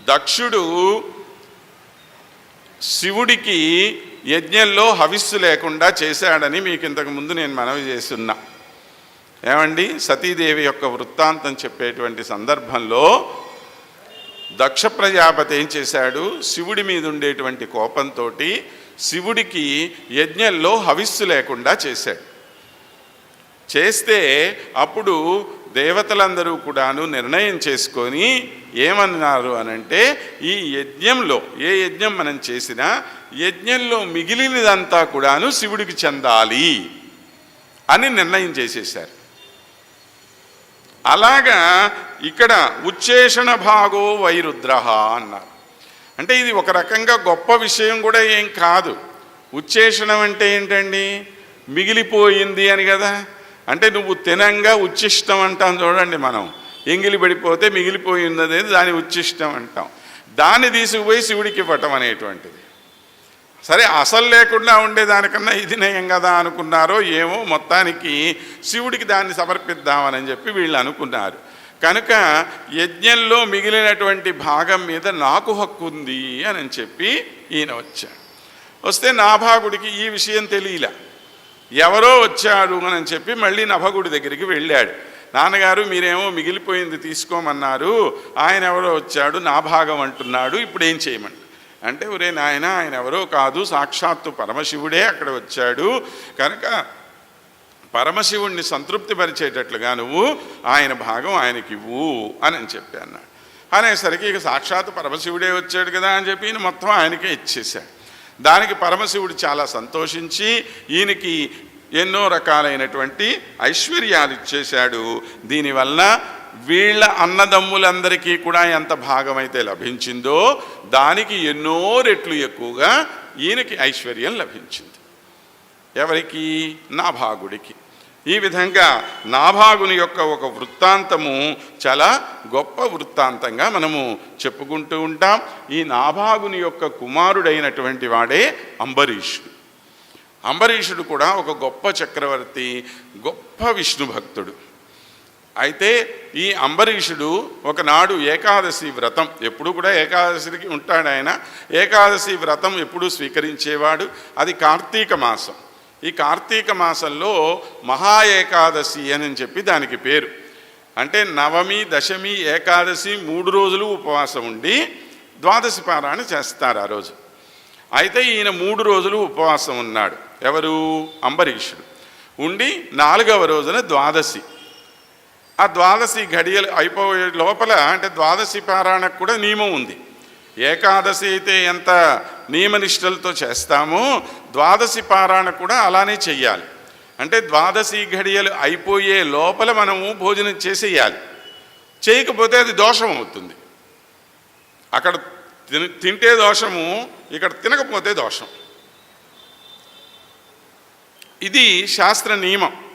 దక్షుడు శివుడికి యజ్ఞంలో హవిస్సు లేకుండా చేశాడని మీకు ఇంతకు ముందు నేను మనవి చేస్తున్నా. ఏమండి? సతీదేవి యొక్క వృత్తాంతం చెప్పేటువంటి సందర్భంలో దక్ష ప్రజాపతి ఏం చేశాడు? శివుడి మీద ఉండేటువంటి కోపంతో శివుడికి యజ్ఞంలో హవిస్సు లేకుండా చేశాడు. చేస్తే అప్పుడు దేవతలందరూ కూడాను నిర్ణయం చేసుకొని ఏమన్నారు అనంటే ఈ యజ్ఞంలో ఏ యజ్ఞం మనం చేసినా యజ్ఞంలో మిగిలినదంతా కూడాను శివుడికి చెందాలి అని నిర్ణయం చేసేశారు. అలాగా ఇక్కడ ఉచ్చేషణ భాగో వైరుద్ర అన్నారు. అంటే ఇది ఒక రకంగా గొప్ప విషయం కూడా ఏం కాదు. ఉచ్చేషణం అంటే ఏంటండి? మిగిలిపోయింది అని కదా. అంటే నువ్వు తినంగా ఉచ్చిష్టం అంటాం చూడండి మనం. ఎంగిలి పడిపోతే మిగిలిపోయింది అనేది దాని ఉచ్చిష్టం అంటాం. దాన్ని తీసుకుపోయి శివుడికి ఇవ్వటం అనేటువంటిది. సరే అసలు లేకుండా ఉండేదానికన్నా ఇది నయం కదా అనుకున్నారో ఏమో మొత్తానికి శివుడికి దాన్ని సమర్పిద్దామని చెప్పి వీళ్ళు అనుకున్నారు. కనుక యజ్ఞంలో మిగిలినటువంటి భాగం మీద నాకు హక్కు ఉంది అని చెప్పి ఈయన వచ్చాడు. వస్తే నాభాగుడికి ఈ విషయం తెలియలే. ఎవరో వచ్చారు అని చెప్పి మళ్ళీ నభగుడి దగ్గరికి వెళ్ళాడు. నాన్నగారు మీరేమో మిగిలిపోయింది తీసుకోమన్నారు. ఆయన ఎవరో వచ్చాడు నా భాగం అంటున్నాడు ఇప్పుడు ఏం చేయమండి అంటే ఒరే నాయన ఆయన ఎవరో కాదు సాక్షాత్తు పరమశివుడే అక్కడ వచ్చాడు. కనుక పరమశివుణ్ణి సంతృప్తిపరిచేటట్లుగా నువ్వు ఆయన భాగం ఆయనకివ్వు అని చెప్పి అన్నాడు. అనేసరికి ఇక సాక్షాత్తు పరమశివుడే వచ్చాడు కదా అని చెప్పి మొత్తం ఆయనకే ఇచ్చేశాడు. దానికి పరమశివుడు చాలా సంతోషించి ఈయనకి ఎన్నో రకాలైనటువంటి ఐశ్వర్యాలు ఇచ్చేశాడు. దీనివల్ల వీళ్ళ అన్నదమ్ములందరికీ కూడా ఎంత భాగమైతే లభించిందో దానికి ఎన్నో రెట్లు ఎక్కువగా ఈయనకి ఐశ్వర్యం లభించింది. ఎవరికి? నా భాగుడికి. ఈ విధంగా నాభాగుని యొక్క ఒక వృత్తాంతము చాలా గొప్ప వృత్తాంతంగా మనము చెప్పుకుంటూ ఉంటాం. ఈ నాభాగుని యొక్క కుమారుడైనటువంటి వాడే అంబరీషుడు. అంబరీషుడు కూడా ఒక గొప్ప చక్రవర్తి గొప్ప విష్ణు భక్తుడు. అయితే ఈ అంబరీషుడు ఒకనాడు ఏకాదశి వ్రతం ఎప్పుడు కూడా ఏకాదశికి ఉంటాడు ఆయన. ఏకాదశి వ్రతం ఎప్పుడు స్వీకరించేవాడు. అది కార్తీక మాసం. ఈ కార్తీక మాసంలో మహా ఏకాదశి అని చెప్పి దానికి పేరు. అంటే నవమి దశమి ఏకాదశి మూడు రోజులు ఉపవాసం ఉండి ద్వాదశి పారాయణ చేస్తారు ఆ రోజు. అయితే ఈయన మూడు రోజులు ఉపవాసం ఉన్నాడు. ఎవరు? అంబరీషుడు. ఉండి నాలుగవ రోజున ద్వాదశి. ఆ ద్వాదశి ఘడియలు అయిపోయే లోపల అంటే ద్వాదశి పారాయణకు కూడా నియమం ఉంది. ఏకాదశి అయితే ఎంత నియమనిష్టలతో చేస్తామో ద్వాదశి పారాయణ కూడా అలానే చెయ్యాలి. అంటే ద్వాదశి ఘడియలు అయిపోయే లోపల మనము భోజనం చేసేయాలి. చేయకపోతే అది దోషం అవుతుంది. అక్కడ తిన తింటే దోషము ఇక్కడ తినకపోతే దోషం. ఇది శాస్త్ర నియమం.